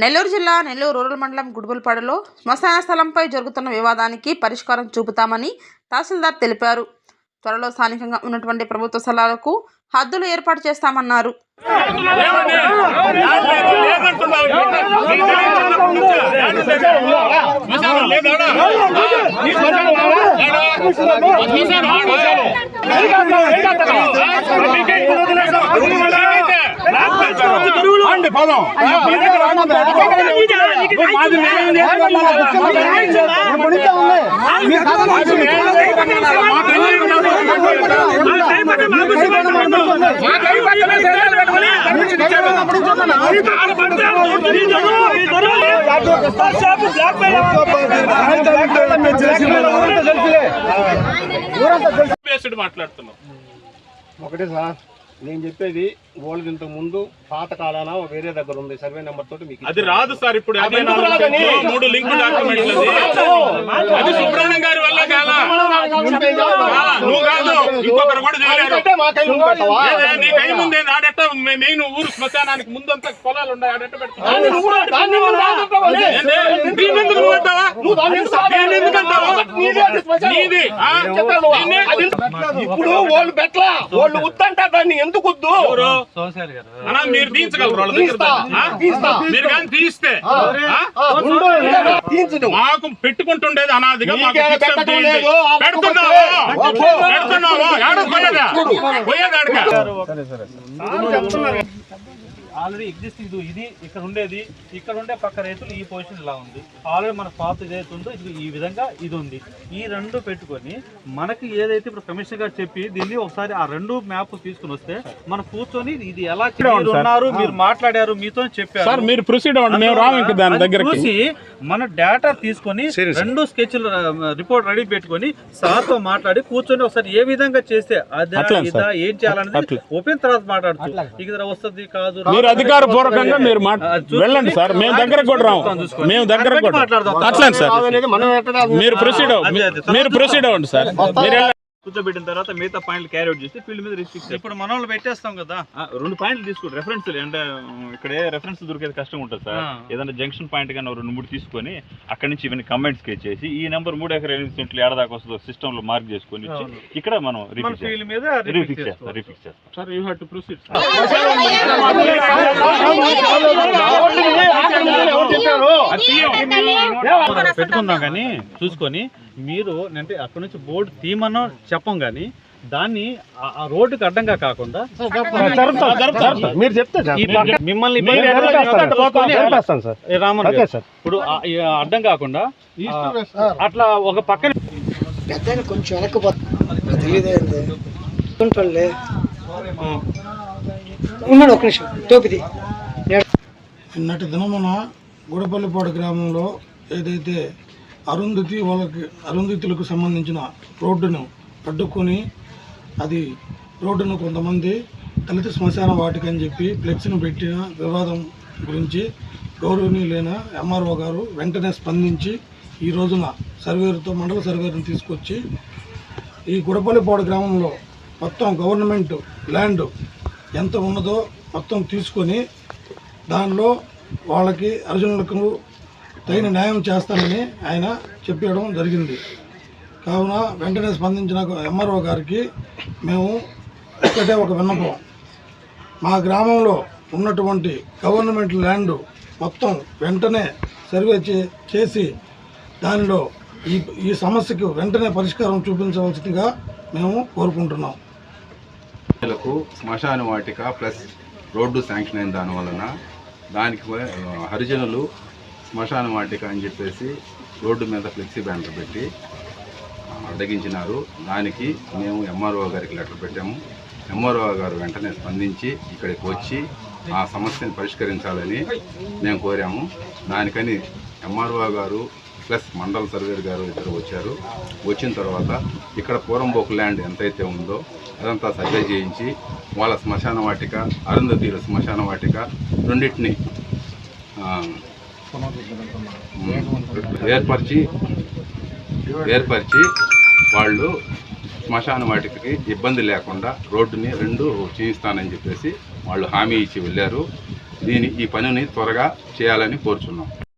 నెల్లూరు జిల్లా నెల్లూరు రూరల్ మండలం గుడుగులపాడులో శ్మశాన స్థలంపై జరుగుతున్న వివాదానికి పరిష్కారం చూపుతామని తహసీల్దార్ తెలిపారు. త్వరలో స్థానికంగా ఉన్నటువంటి ప్రభుత్వ స్థలాలకు హద్దులు ఏర్పాటు చేస్తామన్నారు. బేస్డ్ మాట్లాడుతున్నాం ఒకటే సార్ నేను చెప్పేది వాళ్ళకి ఇంతకు ముందు పాత కాలాన వేరే దగ్గర ఉంది. సర్వే నెంబర్ తోటి మీకు అది రాదు సార్ ఇప్పుడు మూడు లింక్ డాక్యుమెంట్లు అది. అది సుబ్రహ్మణ్యం గారి వల్ల కాలా కాలా. నువ్వు కాదు. ఇంకొకరు కూడా చేయలేరు. నీ కై ముందే ఆడెట్ట మెయిన్ ఊరు శ్మశానానికి ముందంతా పొలాలు ఉన్నాయి. ఆడెట్ట ఇప్పుడు వాళ్ళు పెట్టలా. వాళ్ళు వద్దంటారు దాన్ని ఎందుకు వద్దు? మీరు తీయించగలరు. మీరు కానీ తీస్తే ఆ, ఆ? ఉండు, తీయించు నువ్వు. మాకు పెట్టుకుంటుండేది అనాదిగా. పెడుతున్నావా? ఆల్రెడీ ఎగ్జిస్టింగ్ ఇది ఇది ఇక్కడ ఉండేది. ఇక్కడ ఉండే పక్క రైతులు ఈ పొజిషన్ ఇలా ఉంది. ఆల్రెడీ మన పాత ఏదైతే ఉందో ఇది ఈ విధంగా ఇది ఉంది. ఈ రెండు పెట్టుకొని మనకి ఏదైతే ఇప్పుడు కమిషనర్ గారు చెప్పి దీన్ని ఒకసారి ఆ రెండు మ్యాప్ తీసుకుని వస్తే మనం కూర్చొని ఇది ఎలా ఉన్నారు మీరు మాట్లాడారు మీతో చెప్పారు. సార్ మీరు ప్రొసీడ్ అవ్వండి. చూసి మన డేటా తీసుకొని రెండు స్కెచ్లు రిపోర్ట్ రెడీ పెట్టుకొని సార్తో మాట్లాడి కూర్చొని ఒకసారి ఏ విధంగా చేస్తే అదా ఇదా సార్. ఏం చేయాలనేది అట్లా. ఓపెన్ తర్వాత మాట్లాడుతూ ఇక వస్తుంది కాదు మీరు అధికార పూర్వకంగా మీరు వెళ్ళండి సార్ మేము దగ్గర కూడా రాము. మేము దగ్గర కూడా. అట్లనే సార్ అనేది మనం ఎట్లా మీరు ప్రొసీడ్. మీరు ప్రొసీడ్ అవ్వండి సార్ మీరు. కూర్చోబెట్టిన తర్వాత మిగతా పాయింట్లు క్యారీ అవుట్ చేసి ఫీల్డ్ మీద రిస్ట్రిక్ట్ ఇప్పుడు మన వాళ్ళు పెట్టేస్తాం కదా రెండు పాయింట్లు తీసుకోండి రెఫరెన్స్ అంటే ఇక్కడ రెఫరెన్స్ దొరికేది కష్టం ఉంటుంది సార్. ఏదైనా జంక్షన్ పాయింట్ కానీ రెండు మూడు తీసుకొని అక్కడి నుంచి ఇవన్నీ కమెంట్స్ చేసి ఈ నెంబర్ మూడు ఎకరా ఎనిమిది సెంట్లు ఏడాదాకా వస్తుందో సిస్టమ్లో మార్క్ చేసుకొని. ఇక్కడ మనం మన రిపీట్ ఫీల్డ్ మీద రిఫిక్స్ చేస్తాం రిఫిక్స్ చేస్తాం sir you have to proceed ఎవరు చెప్పారు పెట్టుకుందాం కానీ చూసుకొని మీరు అంటే అక్కడ నుంచి బోర్డు తీయమనో చెప్పం కానీ దాన్ని ఆ- రోడ్డుకి అడ్డంగా కాకుండా మీరు చెప్తే మిమ్మల్ని రామన్. ఇప్పుడు అడ్డం కాకుండా అట్లా ఒక పక్కన పెద్ద కొంచెం వెనక్కిపోతుంది తెలియదే ఉంటాడులే ఉన్నాడు ఒక నిమిషం. టోపిది నిన్నటి దినమున గుడపల్లిపాడు గ్రామంలో ఏదైతే అరుంధతి వాళ్ళకి అరుంధతులకు సంబంధించిన రోడ్డును అడ్డుకొని అది రోడ్డును కొంతమంది దళిత శ్మశాన వాటికని అని చెప్పి ఫ్లెక్స్ను పెట్టిన వివాదం గురించి గౌరవనీయులైన ఎంఆర్ఓ గారు వెంటనే స్పందించి ఈ రోజున సర్వేరుతో మండల సర్వేరును తీసుకొచ్చి ఈ గుడపల్లిపాడు గ్రామంలో మొత్తం గవర్నమెంట్ ల్యాండ్ ఎంత ఉన్నదో మొత్తం తీసుకొని దానిలో వాళ్ళకి అర్జునులకు తగిన న్యాయం చేస్తానని ఆయన చెప్పడం జరిగింది. కావున వెంటనే స్పందించిన ఎంఆర్ఓ గారికి మేము ఒకటే ఒక విన్నపం. మా గ్రామంలో ఉన్నటువంటి గవర్నమెంట్ ల్యాండ్ మొత్తం వెంటనే సర్వే చే చేసి దానిలో ఈ ఈ సమస్యకు వెంటనే పరిష్కారం చూపించవలసిందిగా మేము కోరుకుంటున్నాం. లకు శ్మశాన వాటిక ప్లస్ రోడ్డు శాంక్షన్ అయిన దాని వలన దానికి హరిజనులు శ్మశాన వాటిక అని చెప్పేసి రోడ్డు మీద ఫ్లెక్సీ బ్యానర్ పెట్టి అడ్డగించినారు. దానికి మేము ఎంఆర్ఓ గారికి లెటర్ పెట్టాము. ఎంఆర్ఓ గారు వెంటనే స్పందించి ఇక్కడికి వచ్చి ఆ సమస్యను పరిష్కరించాలని మేము కోరాము. దానికని ఎంఆర్ఓ గారు ప్లస్ మండల సర్వేర్ గారు ఇద్దరు వచ్చారు. వచ్చిన తర్వాత ఇక్కడ పూరంబోకు ల్యాండ్ ఎంతైతే ఉందో అదంతా సర్వే చేయించి వాళ్ళ శ్మశాన వాటిక అరుంధతీల శ్మశాన వాటిక రెండింటిని ఏర్పరిచి ఏర్పరిచి వాళ్ళు శ్మశాన వాటికి ఇబ్బంది లేకుండా రోడ్డుని రెండు చేయిస్తానని చెప్పేసి వాళ్ళు హామీ ఇచ్చి వెళ్ళారు. దీని ఈ పనిని త్వరగా చేయాలని కోరుచున్నాం.